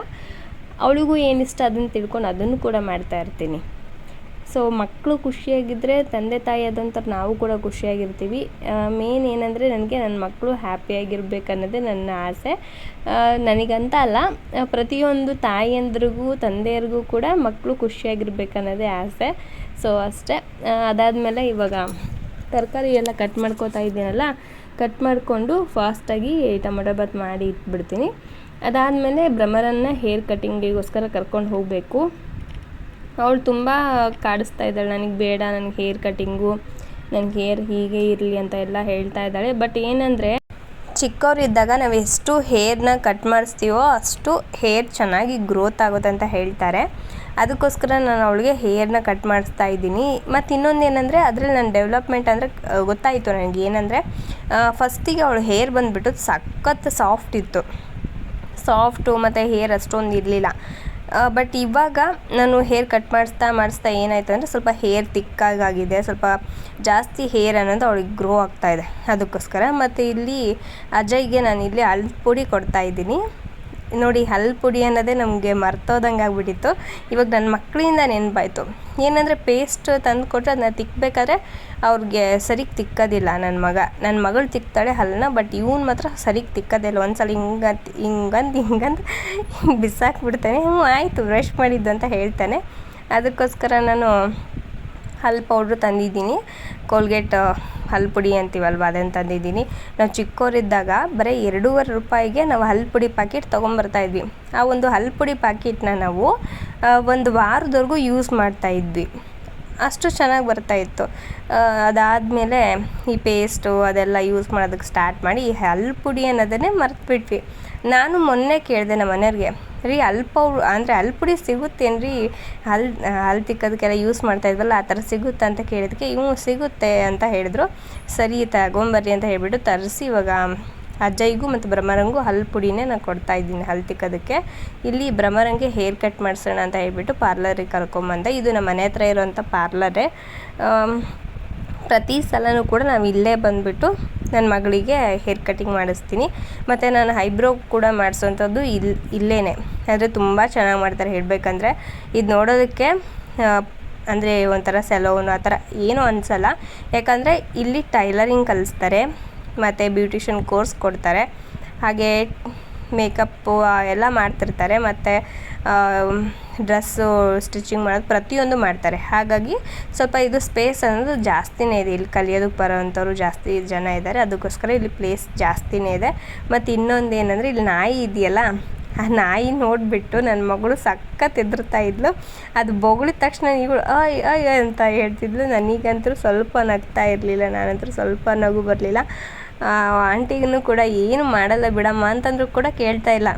ಅವಳಿಗೂ ಏನು ಇಷ್ಟ ಅದನ್ನು ತಿಳ್ಕೊಂಡು ಅದನ್ನು ಕೂಡ ಮಾಡ್ತಾ ಇರ್ತೀನಿ. ಸೊ ಮಕ್ಕಳು ಖುಷಿಯಾಗಿದ್ದರೆ ತಂದೆ ತಾಯಿ ಆದಂಥ ನಾವು ಕೂಡ ಖುಷಿಯಾಗಿರ್ತೀವಿ. ಮೇನ್ ಏನಂದರೆ ನನಗೆ ನನ್ನ ಮಕ್ಕಳು ಹ್ಯಾಪಿಯಾಗಿರ್ಬೇಕನ್ನೋದೇ ನನ್ನ ಆಸೆ. ನನಗಂತ ಅಲ್ಲ ಪ್ರತಿಯೊಂದು ತಾಯಿಯಂದ್ರಿಗೂ, ತಂದೆಯರಿಗೂ ಕೂಡ ಮಕ್ಕಳು ಖುಷಿಯಾಗಿರ್ಬೇಕನ್ನೋದೇ ಆಸೆ. ಸೊ ಅಷ್ಟೇ. ಅದಾದಮೇಲೆ ಇವಾಗ ತರಕಾರಿ ಎಲ್ಲ ಕಟ್ ಮಾಡ್ಕೋತಾ ಇದ್ದೀನಲ್ಲ ಕಟ್ ಮಾಡಿಕೊಂಡು ಫಾಸ್ಟಾಗಿ ಟೊಮೊಟೊ ಬಾತ್ ಮಾಡಿ ಇಟ್ಬಿಡ್ತೀನಿ. ಅದಾದಮೇಲೆ ಭ್ರಮರನ್ನ ಹೇರ್ ಕಟ್ಟಿಂಗಿಗೋಸ್ಕರ ಕರ್ಕೊಂಡು ಹೋಗಬೇಕು. ಅವಳು ತುಂಬ ಕಾಡಿಸ್ತಾ ಇದ್ದಾಳೆ. ನನಗೆ ಬೇಡ, ನನಗೆ ಹೇರ್ ಕಟ್ಟಿಂಗು ನನಗೆ ಹೇರ್ ಹೀಗೆ ಇರಲಿ ಅಂತ ಎಲ್ಲ ಹೇಳ್ತಾ ಇದ್ದಾಳೆ. ಬಟ್ ಏನಂದರೆ ಚಿಕ್ಕವರಿದ್ದಾಗ ನಾವು ಎಷ್ಟು ಹೇರ್ನ ಕಟ್ ಮಾಡಿಸ್ತೀವೋ ಅಷ್ಟು ಹೇರ್ ಚೆನ್ನಾಗಿ ಗ್ರೋತ್ ಆಗುತ್ತೆ ಅಂತ ಹೇಳ್ತಾರೆ. ಅದಕ್ಕೋಸ್ಕರ ನಾನು ಅವಳಿಗೆ ಹೇರ್ನ ಕಟ್ ಮಾಡಿಸ್ತಾ ಇದ್ದೀನಿ. ಮತ್ತು ಇನ್ನೊಂದು ಏನಂದರೆ, ಅದರಲ್ಲಿ ನನ್ನ ಡೆವಲಪ್ಮೆಂಟ್ ಅಂದರೆ ಗೊತ್ತಾಯಿತು ನನಗೆ ಏನಂದರೆ ಫಸ್ಟಿಗೆ ಅವಳು ಹೇರ್ ಬಂದುಬಿಟ್ಟು ಸಖತ್ ಸಾಫ್ಟ್ ಇತ್ತು. ಸಾಫ್ಟು ಮತ್ತು ಹೇರ್ ಅಷ್ಟೊಂದು ಇರಲಿಲ್ಲ. ಬಟ್ ಇವಾಗ ನಾನು ಹೇರ್ ಕಟ್ ಮಾಡಿಸ್ತಾ ಮಾಡಿಸ್ತಾ ಏನಾಯ್ತು ಅಂದರೆ, ಸ್ವಲ್ಪ ಹೇರ್ ತಿಕ್ಕಾಗಿದೆ ಸ್ವಲ್ಪ ಜಾಸ್ತಿ ಹೇರ್ ಅನ್ನೋದು ಅವಳಿಗೆ ಗ್ರೋ ಆಗ್ತಾ ಇದೆ. ಅದಕ್ಕೋಸ್ಕರ ಮತ್ತು ಇಲ್ಲಿ ಅಜಯ್ಗೆ ನಾನು ಇಲ್ಲಿ ಅಳ್ದ ಪುಡಿ ಕೊಡ್ತಾ ಇದ್ದೀನಿ. ನೋಡಿ, ಹಲ್ ಪುಡಿ ಅನ್ನೋದೇ ನಮಗೆ ಮರ್ತೋದಂಗೆ ಆಗಿಬಿಟ್ಟಿತ್ತು. ಇವಾಗ ನನ್ನ ಮಕ್ಕಳಿಂದ ನೆನಪಾಯ್ತು. ಏನಂದರೆ ಪೇಸ್ಟ್ ತಂದು ಕೊಟ್ಟರೆ ಅದನ್ನ ತಿಕ್ಕಬೇಕಾದ್ರೆ ಅವ್ರಿಗೆ ಸರಿಗೆ ತಿಕ್ಕೋದಿಲ್ಲ ನನ್ನ ಮಗ. ನನ್ನ ಮಗಳು ತಿಕ್ತಾಳೆ ಹಲ್ಲನ್ನ ಬಟ್ ಇವ್ನು ಮಾತ್ರ ಸರಿಗೆ ತಿಕ್ಕೋದಿಲ್ಲ ಒಂದು ಸಲ ಹಿಂಗಂತ ಹಿಂಗಂತ ಹಿಂಗಂತ ಹಿಂಗೆ ಬಿಸಾಕ್ಬಿಡ್ತಾನೆ. ಹ್ಞೂ ಆಯಿತು ಬ್ರಷ್ ಮಾಡಿದ್ದು ಅಂತ ಹೇಳ್ತಾನೆ. ಅದಕ್ಕೋಸ್ಕರ ನಾನು ಹಲ್ ಪೌಡ್ರು ತಂದಿದ್ದೀನಿ. ಕೋಲ್ಗೇಟ್ ಹಲ್ ಪುಡಿ ಅಂತೀವಲ್ವ? ಅದನ್ನು ತಂದಿದ್ದೀನಿ. ನಾವು ಚಿಕ್ಕವರಿದ್ದಾಗ ಬರೀ ಎರಡೂವರೆ ರೂಪಾಯಿಗೆ ನಾವು ಹಲ್ ಪುಡಿ ತೊಗೊಂಬರ್ತಾ ಇದ್ವಿ. ಆ ಒಂದು ಹಲ್ ಪುಡಿ ನಾವು ಒಂದು ವಾರದವರೆಗೂ ಯೂಸ್ ಮಾಡ್ತಾಯಿದ್ವಿ ಅಷ್ಟು ಚೆನ್ನಾಗಿ ಬರ್ತಾಯಿತ್ತು ಅದಾದಮೇಲೆ ಈ ಪೇಸ್ಟು ಅದೆಲ್ಲ ಯೂಸ್ ಮಾಡೋದಕ್ಕೆ ಸ್ಟಾರ್ಟ್ ಮಾಡಿ ಈ ಹಲ್ ಪುಡಿ ಅನ್ನೋದನ್ನೇ ಮರೆತುಬಿಟ್ವಿ. ನಾನು ಮೊನ್ನೆ ಕೇಳಿದೆ ನಮ್ಮ ಮನೆಯವ್ರಿಗೆ ರೀ ಅಲ್ಪ ಅಂದರೆ ಅಲ್ಪುಡಿ ಸಿಗುತ್ತೇನು ರೀ ಹಲ್ ಹಲ್ ತಿಕ್ಕೋದಕ್ಕೆಲ್ಲ ಯೂಸ್ ಮಾಡ್ತಾ ಇದ್ವಲ್ಲ, ಆ ಥರ ಸಿಗುತ್ತೆ ಅಂತ ಕೇಳಿದಕ್ಕೆ ಇವು ಸಿಗುತ್ತೆ ಅಂತ ಹೇಳಿದ್ರು. ಸರಿ ತಗೊಂಬರ್ರಿ ಅಂತ ಹೇಳಿಬಿಟ್ಟು ತರಿಸಿ ಇವಾಗ ಅಜ್ಜಯ್ಗೂ ಮತ್ತು ಭ್ರಮರಂಗೂ ಹಲ್ ಪುಡಿನೇ ನಾನು ಕೊಡ್ತಾ ಇದ್ದೀನಿ ಹಲ್ ತಿಕ್ಕೋದಕ್ಕೆ. ಇಲ್ಲಿ ಭ್ರಮರಂಗೆ ಹೇರ್ ಕಟ್ ಮಾಡಿಸೋಣ ಅಂತ ಹೇಳಿಬಿಟ್ಟು ಪಾರ್ಲರಿಗೆ ಕರ್ಕೊಂಬಂದೆ. ಇದು ನಮ್ಮ ಮನೆ ಹತ್ರ ಇರೋವಂಥ ಪಾರ್ಲರೇ ಪ್ರತಿ ಸಲವೂ ಕೂಡ ನಾವು ಇಲ್ಲೇ ಬಂದುಬಿಟ್ಟು ನನ್ನ ಮಗಳಿಗೆ ಹೇರ್ ಕಟಿಂಗ್ ಮಾಡಿಸ್ತೀನಿ. ಮತ್ತು ನಾನು ಐಬ್ರೋ ಕೂಡ ಮಾಡಿಸೋವಂಥದ್ದು ಇಲ್ಲಿ ಇಲ್ಲೇ ಆದರೆ ತುಂಬ ಚೆನ್ನಾಗಿ ಮಾಡ್ತಾರೆ ಹೇಳಬೇಕಂದ್ರೆ. ಇದು ನೋಡೋದಕ್ಕೆ ಅಂದರೆ ಒಂಥರ ಸೆಲೋನು, ಆ ಥರ ಏನೂ ಅನಿಸಲ್ಲ. ಯಾಕಂದರೆ ಇಲ್ಲಿ ಟೈಲರಿಂಗ್ ಕಲಿಸ್ತಾರೆ, ಮತ್ತು ಬ್ಯೂಟಿಷಿಯನ್ ಕೋರ್ಸ್ ಕೊಡ್ತಾರೆ. ಹಾಗೆ ಮೇಕಪ್ಪು ಎಲ್ಲ ಮಾಡ್ತಿರ್ತಾರೆ. ಮತ್ತು ಡ್ರೆಸ್ಸು, ಸ್ಟಿಚಿಂಗ್ ಮಾಡೋದು ಪ್ರತಿಯೊಂದು ಮಾಡ್ತಾರೆ. ಹಾಗಾಗಿ ಸ್ವಲ್ಪ ಇದು ಸ್ಪೇಸ್ ಅನ್ನೋದು ಜಾಸ್ತಿನೇ ಇದೆ. ಇಲ್ಲಿ ಕಲಿಯೋದಕ್ಕೆ ಬರೋವಂಥವ್ರು ಜಾಸ್ತಿ ಜನ ಇದ್ದಾರೆ. ಅದಕ್ಕೋಸ್ಕರ ಇಲ್ಲಿ ಪ್ಲೇಸ್ ಜಾಸ್ತಿನೇ ಇದೆ. ಮತ್ತು ಇನ್ನೊಂದು ಏನಂದರೆ, ಇಲ್ಲಿ ನಾಯಿ ಇದೆಯಲ್ಲ, ಆ ನಾಯಿ ನೋಡಿಬಿಟ್ಟು ನನ್ನ ಮಗಳು ಸಖತ್ ಎದುರ್ತಾ ಇದ್ಲು. ಅದು ಬೊಗಳಿದ ತಕ್ಷಣ ಇವಳು, ಅಯ್ ಅಯ್ ಅಂತ ಹೇಳ್ತಿದ್ಲು. ನನಗಂತೂ ಸ್ವಲ್ಪ ನಗ್ತಾ ಇರಲಿಲ್ಲ. ನಾನಂತೂ ಸ್ವಲ್ಪ ನಗು ಬರಲಿಲ್ಲ. ಆಂಟಿಗೂ ಕೂಡ ಏನು ಮಾಡಲ್ಲ ಬಿಡಮ್ಮ ಅಂತಂದರೂ ಕೂಡ ಕೇಳ್ತಾ ಇಲ್ಲ.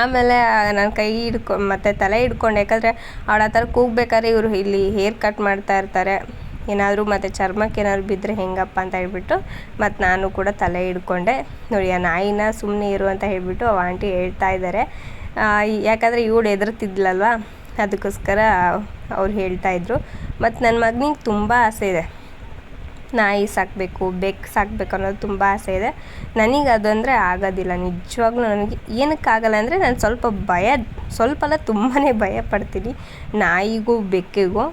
ಆಮೇಲೆ ನನ್ನ ಕೈ ಹಿಡ್ಕೊ, ಮತ್ತು ತಲೆ ಹಿಡ್ಕೊಂಡು. ಯಾಕಂದರೆ ಅವಳ ಆ ಥರ ಕೂಗ್ಬೇಕಾದ್ರೆ ಇವರು ಇಲ್ಲಿ ಹೇರ್ ಕಟ್ ಮಾಡ್ತಾ ಇರ್ತಾರೆ. ಏನಾದರೂ ಮತ್ತು ಚರ್ಮಕ್ಕೆ ಏನಾದ್ರೂ ಬಿದ್ದರೆ ಹೇಗಪ್ಪ ಅಂತ ಹೇಳಿಬಿಟ್ಟು ಮತ್ತು ನಾನು ಕೂಡ ತಲೆ ಹಿಡ್ಕೊಂಡೆ. ನೋಡಿ, ಆ ನಾಯಿನ ಸುಮ್ಮನೆ ಇರು ಅಂತ ಹೇಳಿಬಿಟ್ಟು ಅವ ಆಂಟಿ ಹೇಳ್ತಾ ಇದ್ದಾರೆ ಯಾಕಂದರೆ ಇವಳು ಹೆದರ್ತಿದ್ಲಲ್ವ? ಅದಕ್ಕೋಸ್ಕರ ಅವ್ರು ಹೇಳ್ತಾಯಿದ್ರು ಮತ್ತು ನನ್ನ ಮಗನಿಗೆ ತುಂಬ ಆಸೆ ಇದೆ. ನಾಯಿ ಸಾಕಬೇಕು, ಬೆಕ್ಕು ಸಾಕಬೇಕು ಅನ್ನೋದು ತುಂಬ ಆಸೆ ಇದೆ. ನನಗೆ ಅದಂದರೆ ಆಗೋದಿಲ್ಲ. ನಿಜವಾಗ್ಲೂ ನನಗೆ ಏನಕ್ಕಾಗಲ್ಲ ಅಂದರೆ ನಾನು ಸ್ವಲ್ಪ ಭಯ ಸ್ವಲ್ಪ ಅಲ್ಲ ತುಂಬಾ ಭಯ ಪಡ್ತೀನಿ. ನಾಯಿಗೂ ಬೆಕ್ಕಿಗೂ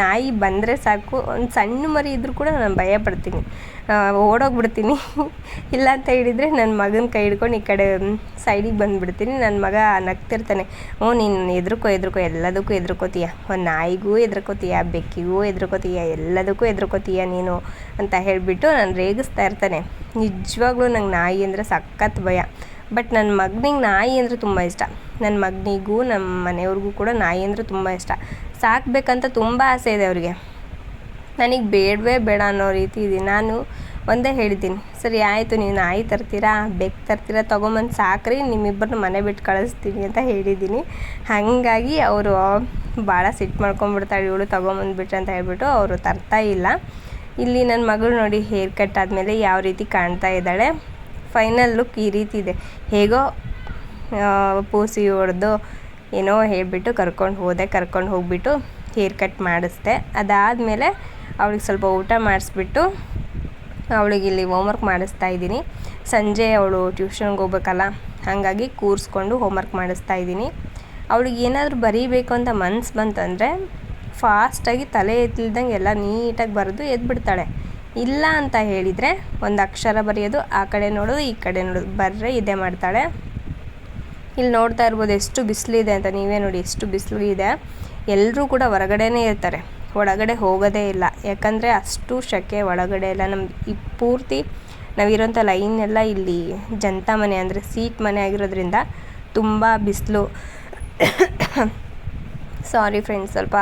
ನಾಯಿ ಬಂದರೆ ಸಾಕು. ಒಂದು ಸಣ್ಣ ಮರಿ ಇದ್ದರೂ ಕೂಡ ನಾನು ಭಯ ಪಡ್ತೀನಿ ಓಡೋಗ್ಬಿಡ್ತೀನಿ. [laughs] ಇಲ್ಲ ಅಂತ ಹೇಳಿದರೆ ನನ್ನ ಮಗನ ಕೈ ಹಿಡ್ಕೊಂಡು ಈ ಕಡೆ ಸೈಡಿಗೆ ಬಂದುಬಿಡ್ತೀನಿ. ನನ್ನ ಮಗ ನಗ್ತಿರ್ತಾನೆ. ಹ್ಞೂ ನೀನು ಎದ್ರುಕೋ ಎದ್ರುಕೋ ಎಲ್ಲದಕ್ಕೂ ಎದ್ರುಕೋತೀಯ ಒಂದು ನಾಯಿಗೂ ಎದ್ರುಕೋತೀಯ ಬೆಕ್ಕಿಗೂ ಎದ್ರುಕೋತೀಯ ಎಲ್ಲದಕ್ಕೂ ಎದ್ರುಕೋತೀಯ ನೀನು ಅಂತ ಹೇಳಿಬಿಟ್ಟು ನಾನು ರೇಗಿಸ್ತಾ ಇರ್ತಾನೆ. ನಿಜವಾಗ್ಲೂ ನಂಗೆ ನಾಯಿ ಅಂದರೆ ಸಖತ್ ಭಯ. ಬಟ್ ನನ್ನ ಮಗನಿಗೆ ನಾಯಿ ಅಂದರೆ ತುಂಬ ಇಷ್ಟ. ನನ್ನ ಮಗನಿಗೂ ನಮ್ಮ ಮನೆಯವ್ರಿಗೂ ಕೂಡ ನಾಯಿ ಅಂದರೆ ತುಂಬ ಇಷ್ಟ. ಸಾಕಬೇಕಂತ ತುಂಬ ಆಸೆ ಇದೆ ಅವರಿಗೆ. ನನಗೆ ಬೇಡವೇ ಬೇಡ ಅನ್ನೋ ರೀತಿ ಇದೆ. ನಾನು ಒಂದೇ ಹೇಳಿದ್ದೀನಿ, ಸರಿ ಆಯಿತು ನೀವು ನಾಯಿ ತರ್ತೀರಾ? ಬೆಕ್ಕು ತರ್ತೀರಾ? ತೊಗೊಂಬಂದು ಸಾಕ್ರಿ ನಿಮ್ಮಿಬ್ಬರನ್ನ ಮನೆ ಬಿಟ್ಟು ಕಳಿಸ್ತೀನಿ ಅಂತ ಹೇಳಿದ್ದೀನಿ. ಹಾಗಾಗಿ ಅವರು ಭಾಳ ಸಿಟ್ಟು ಮಾಡ್ಕೊಂಬಿಡ್ತಾಳೆ ಇವಳು ತೊಗೊಂಬಂದ್ಬಿಟ್ರೆ ಅಂತ ಹೇಳ್ಬಿಟ್ಟು ಅವರು ತರ್ತಾ ಇಲ್ಲ. ಇಲ್ಲಿ ನನ್ನ ಮಗಳು ನೋಡಿ ಹೇರ್ ಕಟ್ ಆದಮೇಲೆ ಯಾವ ರೀತಿ ಕಾಣ್ತಾ ಇದ್ದಾಳೆ. ಫೈನಲ್ ಲುಕ್ ಈ ರೀತಿ ಇದೆ. ಹೇಗೋ ಪೂಸಿ ಹೊಡೆದು ಏನೋ ಹೇಳಿಬಿಟ್ಟು ಕರ್ಕೊಂಡು ಹೋದೆ, ಕರ್ಕೊಂಡು ಹೋಗಿಬಿಟ್ಟು ಹೇರ್ ಕಟ್ ಮಾಡಿಸ್ದೆ. ಅದಾದಮೇಲೆ ಅವಳಿಗೆ ಸ್ವಲ್ಪ ಊಟ ಮಾಡಿಸ್ಬಿಟ್ಟು ಅವಳಿಗೆ ಇಲ್ಲಿ ಹೋಮ್ವರ್ಕ್ ಮಾಡಿಸ್ತಾ ಇದ್ದೀನಿ. ಸಂಜೆ ಅವಳು ಟ್ಯೂಷನ್ಗೆ ಹೋಗ್ಬೇಕಲ್ಲ, ಹಾಗಾಗಿ ಕೂರಿಸ್ಕೊಂಡು ಹೋಮ್ವರ್ಕ್ ಮಾಡಿಸ್ತಾ ಇದ್ದೀನಿ. ಅವಳಿಗೆ ಏನಾದರೂ ಬರೀಬೇಕು ಅಂತ ಮನ್ಸು ಬಂತಂದರೆ ಫಾಸ್ಟಾಗಿ ತಲೆ ಎತ್ತಿಲ್ದಂಗೆ ಎಲ್ಲ ನೀಟಾಗಿ ಬರೆದು ಎದ್ಬಿಡ್ತಾಳೆ. ಇಲ್ಲ ಅಂತ ಹೇಳಿದರೆ ಒಂದು ಅಕ್ಷರ ಬರೆಯೋದು, ಆ ಕಡೆ ನೋಡೋದು, ಈ ಕಡೆ ನೋಡೋದು, ಬರ್ರೆ ಇದೇ ಮಾಡ್ತಾಳೆ. ಇಲ್ಲಿ ನೋಡ್ತಾ ಇರ್ಬೋದು ಎಷ್ಟು ಬಿಸಿಲಿದೆ ಅಂತ. ನೀವೇ ನೋಡಿ ಎಷ್ಟು ಬಿಸಿಲು ಇದೆ. ಎಲ್ಲರೂ ಕೂಡ ಹೊರಗಡೆನೇ ಇರ್ತಾರೆ. ಒಳಗಡೆ ಹೋಗೋದೇ ಇಲ್ಲ. ಯಾಕಂದರೆ ಅಷ್ಟು ಶೆಕೆ ಒಳಗಡೆ ಎಲ್ಲ. ನಮ್ಮ ಈ ಪೂರ್ತಿ ನಾವಿರೋಂಥ ಲೈನ್ ಎಲ್ಲ ಇಲ್ಲಿ ಜನತಾ ಮನೆ ಅಂದರೆ ಸೀಟ್ ಮನೆ ಆಗಿರೋದ್ರಿಂದ ತುಂಬ ಬಿಸಿಲು. [coughs] ಸಾರಿ ಫ್ರೆಂಡ್ಸ್ ಸ್ವಲ್ಪ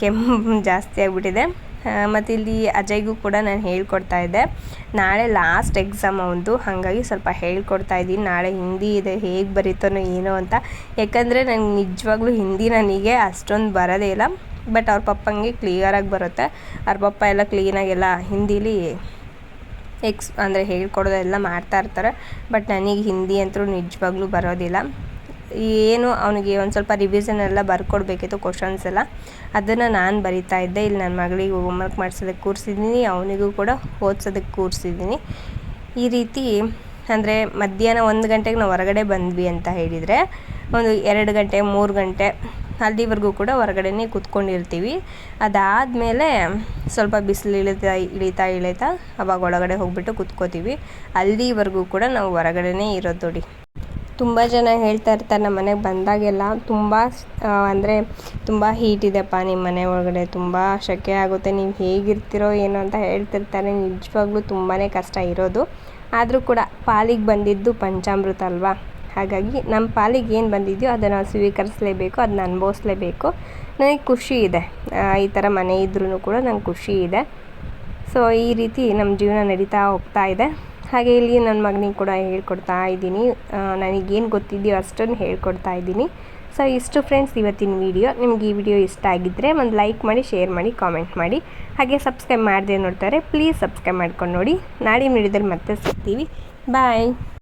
ಕೆಮ್ಮು ಜಾಸ್ತಿ ಆಗಿಬಿಟ್ಟಿದೆ. ಮತ್ತು ಇಲ್ಲಿ ಅಜಯ್ಗೂ ಕೂಡ ನಾನು ಹೇಳ್ಕೊಡ್ತಾ ಇದ್ದೆ. ನಾಳೆ ಲಾಸ್ಟ್ ಎಕ್ಸಾಮ್ ಅವನದು. ಹಾಗಾಗಿ ಸ್ವಲ್ಪ ಹೇಳ್ಕೊಡ್ತಾ ಇದ್ದೀನಿ. ನಾಳೆ ಹಿಂದಿ ಇದೆ, ಹೇಗೆ ಬರೀತಾನೋ ಏನೋ ಅಂತ. ಯಾಕಂದರೆ ನನಗೆ ನಿಜವಾಗ್ಲೂ ಹಿಂದಿ ನನಗೆ ಅಷ್ಟೊಂದು ಬರೋದೇ ಇಲ್ಲ. ಬಟ್ ಅವ್ರ ಪಪ್ಪಂಗೆ ಕ್ಲಿಯರಾಗಿ ಬರುತ್ತೆ. ಅವ್ರ ಪಪ್ಪ ಎಲ್ಲ ಕ್ಲೀನಾಗೆಲ್ಲ ಹಿಂದೀಲಿ ಎಕ್ಸ್ ಅಂದರೆ ಹೇಳ್ಕೊಡೋದೆಲ್ಲ ಮಾಡ್ತಾ ಇರ್ತಾರೆ. ಬಟ್ ನನಗೆ ಹಿಂದಿ ಅಂತೂ ನಿಜವಾಗ್ಲೂ ಬರೋದಿಲ್ಲ. ಏನು ಅವನಿಗೆ ಒಂದು ಸ್ವಲ್ಪ ರಿವಿಷನ್ ಎಲ್ಲ ಬರ್ಕೊಡ್ಬೇಕಿತ್ತು ಕ್ವಶನ್ಸ್ ಎಲ್ಲ. ಅದನ್ನು ನಾನು ಬರಿತಾ ಇದ್ದೆ. ಇಲ್ಲಿ ನನ್ನ ಮಗಳಿಗೆ ಹೋಮ್ವರ್ಕ್ ಮಾಡಿಸೋದಕ್ಕೆ ಕೂರಿಸಿದ್ದೀನಿ. ಅವನಿಗೂ ಕೂಡ ಓದ್ಸೋದಕ್ಕೆ ಕೂರಿಸಿದ್ದೀನಿ. ಈ ರೀತಿ ಅಂದರೆ ಮಧ್ಯಾಹ್ನ ಒಂದು ಗಂಟೆಗೆ ನಾವು ಹೊರಗಡೆ ಬಂದ್ವಿ ಅಂತ ಹೇಳಿದರೆ, ಒಂದು ಎರಡು ಗಂಟೆ, ಮೂರು ಗಂಟೆ ಅಲ್ಲಿವರೆಗೂ ಕೂಡ ಹೊರಗಡೆನೇ ಕೂತ್ಕೊಂಡಿರ್ತೀವಿ. ಅದಾದಮೇಲೆ ಸ್ವಲ್ಪ ಬಿಸಿಲು ಇಳಿತಾ ಇಳಿತಾ ಇಳಿತಾ ಅವಾಗ ಒಳಗಡೆ ಹೋಗ್ಬಿಟ್ಟು ಕೂತ್ಕೋತೀವಿ. ಅಲ್ಲಿವರೆಗೂ ಕೂಡ ನಾವು ಹೊರಗಡೆನೇ ಇರೋದು ನೋಡಿ. ತುಂಬ ಜನ ಹೇಳ್ತಾ ಇರ್ತಾರೆ ನಮ್ಮ ಮನೆಗೆ ಬಂದಾಗೆಲ್ಲ ತುಂಬ ಅಂದರೆ ತುಂಬ ಹೀಟ್ ಇದೆಪ್ಪ ನಿಮ್ಮ ಮನೆ ಒಳಗಡೆ. ತುಂಬ ಶೆಕೆ ಆಗುತ್ತೆ. ನೀವು ಹೇಗಿರ್ತೀರೋ ಏನೋ ಅಂತ ಹೇಳ್ತಿರ್ತಾರೆ. ನಿಜವಾಗ್ಲೂ ತುಂಬಾ ಕಷ್ಟ ಇರೋದು. ಆದರೂ ಕೂಡ ಪಾಲಿಗೆ ಬಂದಿದ್ದು ಪಂಚಾಮೃತ ಅಲ್ವಾ? ಹಾಗಾಗಿ ನಮ್ಮ ಪಾಲಿಗೆ ಏನು ಬಂದಿದೆಯೋ ಅದನ್ನು ಸ್ವೀಕರಿಸಲೇಬೇಕು ಅದನ್ನ ಅನುಭವಿಸ್ಲೇಬೇಕು. ನನಗೆ ಖುಷಿ ಇದೆ. ಈ ಥರ ಮನೆ ಇದ್ರೂ ಕೂಡ ನಂಗೆ ಖುಷಿ ಇದೆ. ಸೊ ಈ ರೀತಿ ನಮ್ಮ ಜೀವನ ನಡೀತಾ ಹೋಗ್ತಾ ಇದೆ. ಹಾಗೆ ಇಲ್ಲಿ ನನ್ನ ಮಗನಿಗೆ ಕೂಡ ಹೇಳ್ಕೊಡ್ತಾ ಇದ್ದೀನಿ. ನನಗೇನು ಗೊತ್ತಿದೆಯೋ ಅಷ್ಟನ್ನು ಹೇಳ್ಕೊಡ್ತಾ ಇದ್ದೀನಿ. ಸೊ ಇಷ್ಟು ಫ್ರೆಂಡ್ಸ್ ಇವತ್ತಿನ ವಿಡಿಯೋ ನಿಮ್ಗೆ ಈ ವಿಡಿಯೋ ಇಷ್ಟ ಆಗಿದ್ದರೆ ಒಂದು ಲೈಕ್ ಮಾಡಿ ಶೇರ್ ಮಾಡಿ ಕಾಮೆಂಟ್ ಮಾಡಿ. ಹಾಗೆ ಸಬ್ಸ್ಕ್ರೈಬ್ ಮಾಡಿದೆ ನೋಡ್ತಾರೆ ಪ್ಲೀಸ್ ಸಬ್ಸ್ಕ್ರೈಬ್ ಮಾಡ್ಕೊಂಡು ನೋಡಿ. ನಾಳೆ ವಿಡಿಯೋದಲ್ಲಿ ಮತ್ತೆ ಸಿಗ್ತೀವಿ. ಬಾಯ್